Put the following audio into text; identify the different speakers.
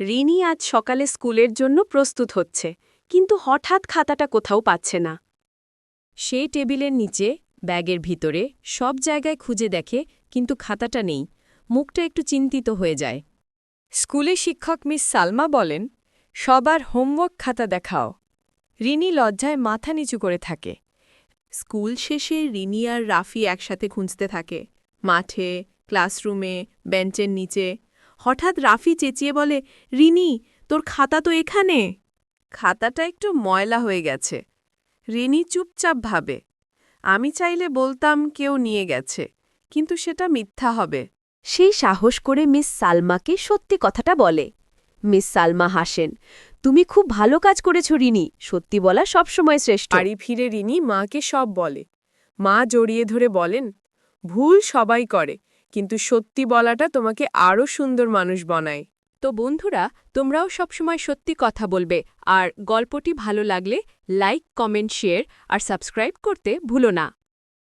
Speaker 1: রিনি আজ সকালে স্কুলের জন্য প্রস্তুত হচ্ছে, কিন্তু হঠাৎ খাতাটা কোথাও পাচ্ছে না। সে টেবিলের নিচে, ব্যাগের ভিতরে, সব জায়গায় খুঁজে দেখে, কিন্তু খাতাটা নেই। মুখটা একটু চিন্তিত হয়ে যায়। স্কুলে শিক্ষক মিস সালমা বলেন, সবার হোমওয়ার্ক খাতা দেখাও। রিনি লজ্জায় মাথা নিচু করে থাকে। স্কুল শেষে রিনি আর রাফি একসাথে খুঁজতে থাকে। মাঠে, ক্লাসরুমে, বেঞ্চের নিচে হঠাৎ রাফি চেঁচিয়ে বলে, রিনি, তোর খাতা তো এখানে? খাতাটা একটু ময়লা হয়ে গেছে। রিনি চুপচাপ ভাবে, আমি চাইলে বলতাম কেউ নিয়ে গেছে, কিন্তু সেটা মিথ্যা হবে।
Speaker 2: সেই সাহস করে মিস সালমাকে সত্যি কথাটা বলে। মিস সালমা হাসেন, তুমি খুব ভালো কাজ করেছ রিনি, সত্যি বলা সবসময় শ্রেষ্ঠ।
Speaker 1: বাড়ি ফিরে রিনি মাকে সব বলে। মা জড়িয়ে ধরে বলেন, ভুল সবাই করে কিন্তু সত্যি বলাটা তোমাকে আরও সুন্দর মানুষ বানায়। তো বন্ধুরা, তোমরাও সবসময় সত্যি কথা বলবে, আর গল্পটি ভালো লাগলে লাইক, কমেন্ট, শেয়ার, আর সাবস্ক্রাইব করতে ভুলো না।